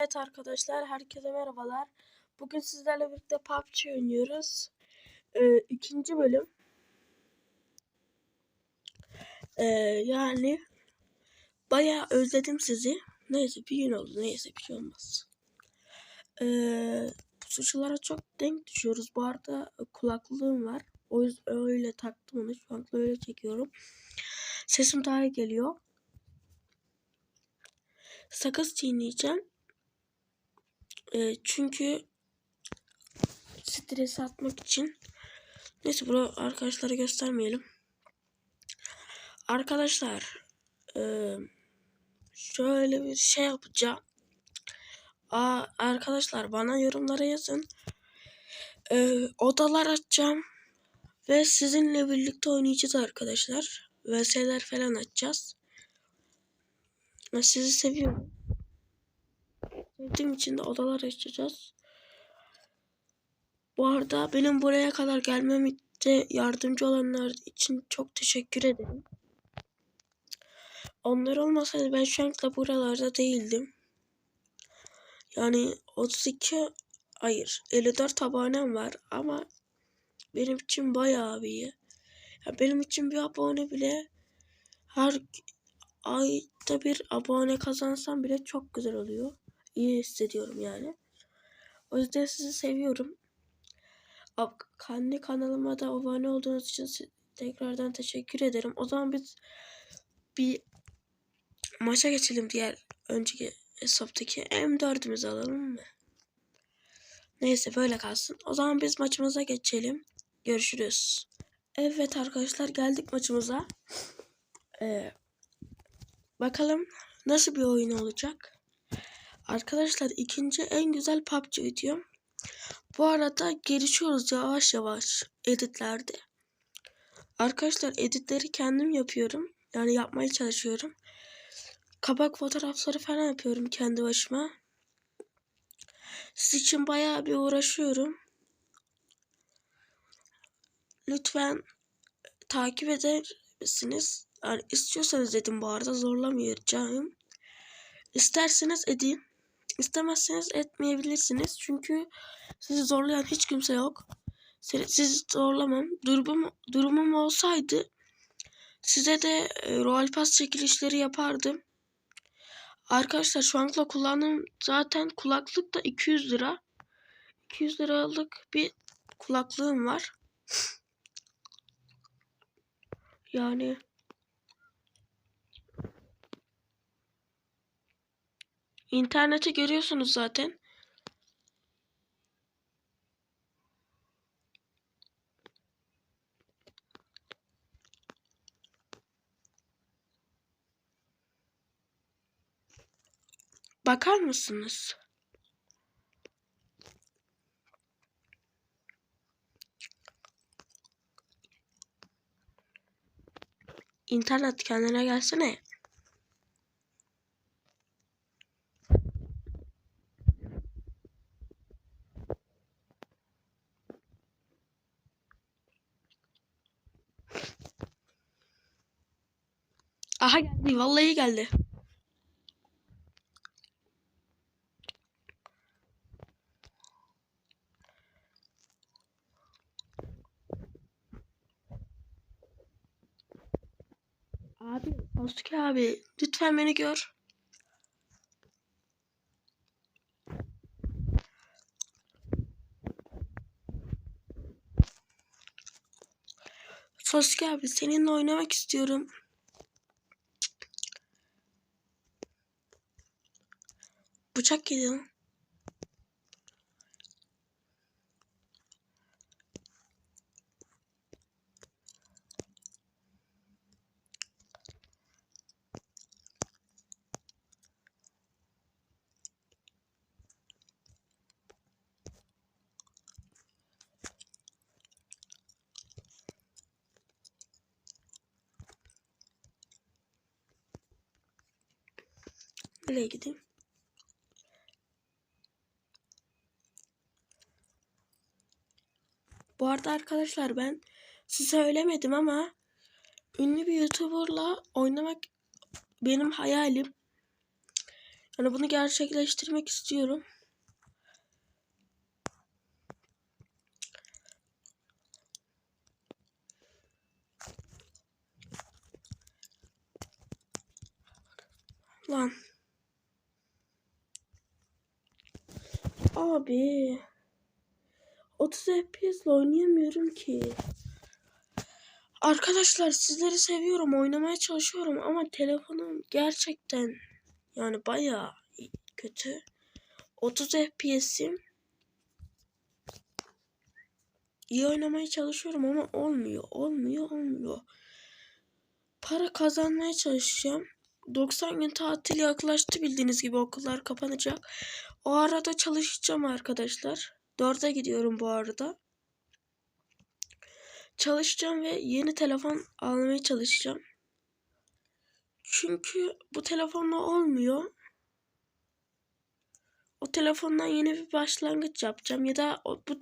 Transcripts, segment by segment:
Evet arkadaşlar herkese merhabalar. Bugün sizlerle birlikte PUBG oynuyoruz. Ee, ikinci bölüm. Ee, yani bayağı özledim sizi. Neyse bir gün oldu neyse bir şey olmaz. Ee, suçlulara çok denk düşüyoruz. Bu arada kulaklığım var. O yüzden öyle taktım onu. Şu an öyle çekiyorum. Sesim daha iyi geliyor. Sakız çiğneyeceğim. E, çünkü stresi atmak için neyse bunu arkadaşlara göstermeyelim. Arkadaşlar e, şöyle bir şey yapacağım. Aa, arkadaşlar bana yorumlara yazın. E, odalar açacağım. Ve sizinle birlikte oynayacağız arkadaşlar. VS'ler falan açacağız. Ben sizi seviyorum. Sevdiğim için de odalar açacağız. Bu arada benim buraya kadar gelmemde yardımcı olanlar için çok teşekkür ederim. Onlar olmasaydı ben şu anda buralarda değildim. Yani 32 hayır 54 abonem var ama benim için bayağı iyi. Ya benim için bir abone bile her ayda bir abone kazansam bile çok güzel oluyor. İyi hissediyorum yani. O yüzden sizi seviyorum. Kendi kanalıma da abone olduğunuz için tekrardan teşekkür ederim. O zaman biz bir maça geçelim diğer önceki hesaptaki M4'ümüzü alalım mı? Neyse böyle kalsın. O zaman biz maçımıza geçelim. Görüşürüz. Evet arkadaşlar geldik maçımıza. Ee, bakalım nasıl bir oyun olacak. Arkadaşlar ikinci en güzel PUBG videom. Bu arada gelişiyoruz yavaş yavaş editlerde. Arkadaşlar editleri kendim yapıyorum. Yani yapmaya çalışıyorum. Kabak fotoğrafları falan yapıyorum kendi başıma. Siz için bayağı bir uğraşıyorum. Lütfen takip eder misiniz? Yani istiyorsanız dedim bu arada zorlamayacağım. İsterseniz edin. İstemezseniz etmeyebilirsiniz. Çünkü sizi zorlayan hiç kimse yok. Sizi zorlamam. Durumum, durumum olsaydı size de e, Royal Pass çekilişleri yapardım. Arkadaşlar şu anla kullandığım zaten kulaklık da 200 lira. 200 liralık bir kulaklığım var. Yani İnterneti görüyorsunuz zaten. Bakar mısınız? İnternet kendine gelsene. Aha geldi. Vallahi geldi. Abi, Sasuke abi lütfen beni gör. Sasuke abi seninle oynamak istiyorum. Bıçak geliyor. Nereye gideyim? Bu arada arkadaşlar ben size söylemedim ama ünlü bir YouTuber'la oynamak benim hayalim. Hani bunu gerçekleştirmek istiyorum. Lan. Abi. 30 FPS ile oynayamıyorum ki. Arkadaşlar sizleri seviyorum. Oynamaya çalışıyorum ama telefonum gerçekten yani bayağı kötü. 30 FPS'im. İyi oynamaya çalışıyorum ama olmuyor. Olmuyor, olmuyor. Para kazanmaya çalışacağım. 90 gün tatil yaklaştı bildiğiniz gibi okullar kapanacak. O arada çalışacağım arkadaşlar. 4'e gidiyorum bu arada. Çalışacağım ve yeni telefon almaya çalışacağım. Çünkü bu telefonla olmuyor. O telefondan yeni bir başlangıç yapacağım ya da bu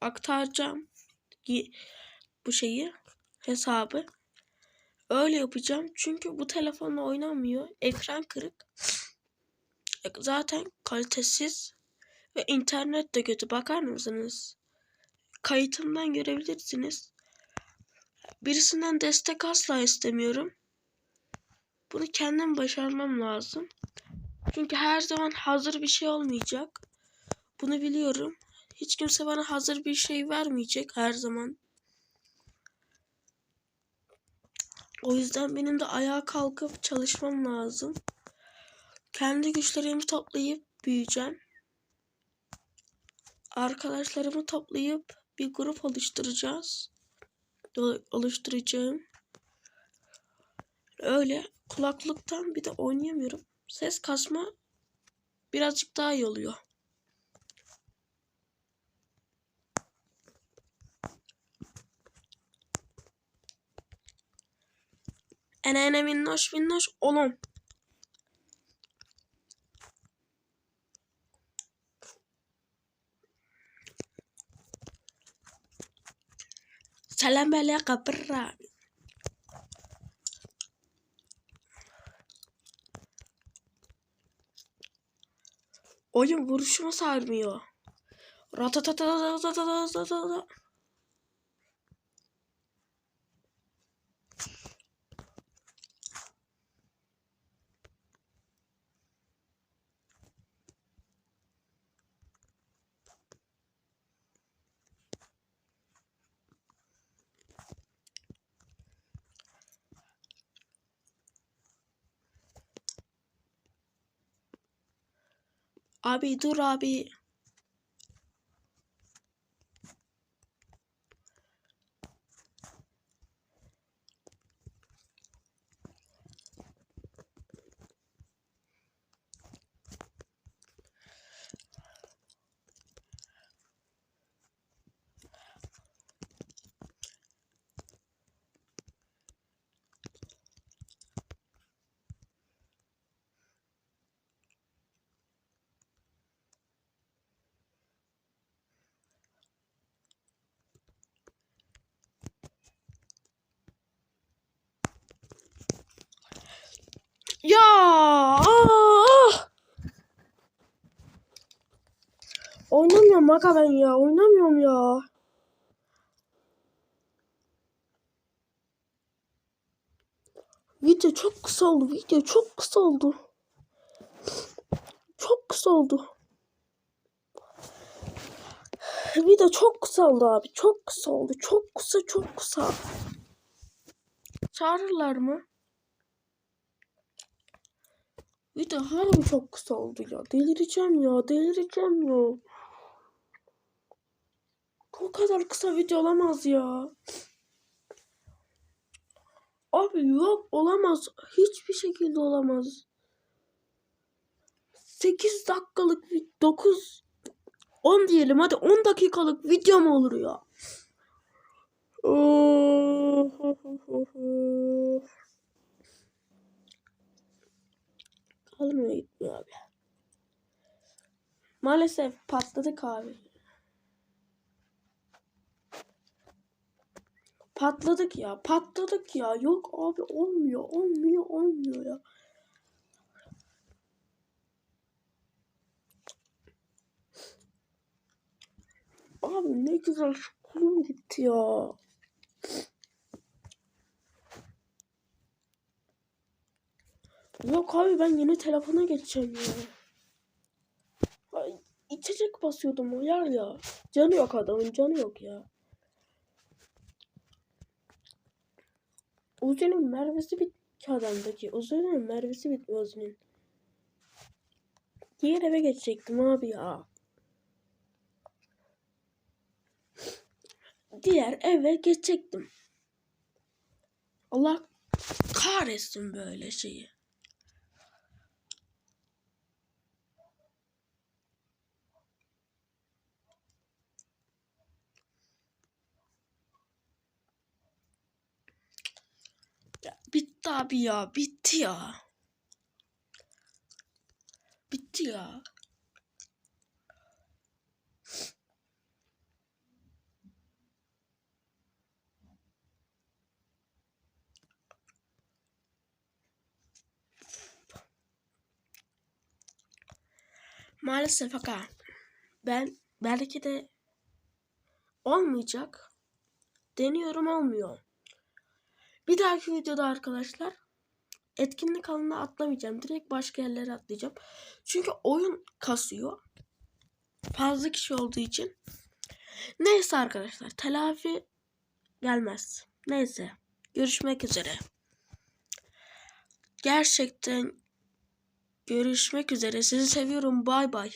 aktaracağım bu şeyi hesabı. Öyle yapacağım çünkü bu telefonla oynamıyor. Ekran kırık. Zaten kalitesiz ve internet de kötü. Bakar mısınız? Kayıtımdan görebilirsiniz. Birisinden destek asla istemiyorum. Bunu kendim başarmam lazım. Çünkü her zaman hazır bir şey olmayacak. Bunu biliyorum. Hiç kimse bana hazır bir şey vermeyecek her zaman. O yüzden benim de ayağa kalkıp çalışmam lazım. Kendi güçlerimi toplayıp büyüyeceğim. Arkadaşlarımı toplayıp bir grup oluşturacağız. Oluşturacağım. Öyle kulaklıktan bir de oynayamıyorum. Ses kasma birazcık daha iyi oluyor. Ene ene minnoş minnoş Selam bele kapırra. Oyun vuruşuma sarmıyor. Ratatatatatatatata. Abi dur abi. Ya! ah! Oynamıyorum aga ben ya. Oynamıyorum ya. Video çok kısa oldu. Video çok kısa oldu. Çok kısa oldu. Video çok kısa oldu abi. Çok kısa oldu. Çok kısa çok kısa. Çağırırlar mı? Video harbi çok kısa oldu ya. Delireceğim ya. Delireceğim ya. Bu kadar kısa video olamaz ya. Abi yok olamaz. Hiçbir şekilde olamaz. 8 dakikalık 9 10 diyelim hadi 10 dakikalık video mu olur ya? Almıyor gitmiyor abi. Maalesef patladık abi. Patladık ya. Patladık ya. Yok abi olmuyor. Olmuyor. Olmuyor ya. Abi ne güzel şu kulum gitti ya. Yok abi ben yeni telefona geçeceğim ya. Ay, içecek basıyordum o yer ya. Canı yok adamın canı yok ya. Uzi'nin mermisi bit ki adamdaki. Uzi'nin mermisi bitmiyor Uzi'nin. Diğer eve geçecektim abi ya. Diğer eve geçecektim. Allah kahretsin böyle şeyi. Ya bitti abi ya. Bitti ya. Bitti ya. Maalesef aga. Ben belki de olmayacak. Deniyorum olmuyor. Bir dahaki videoda arkadaşlar etkinlik alanına atlamayacağım. Direkt başka yerlere atlayacağım. Çünkü oyun kasıyor. Fazla kişi olduğu için. Neyse arkadaşlar telafi gelmez. Neyse. Görüşmek üzere. Gerçekten görüşmek üzere. Sizi seviyorum. Bay bay.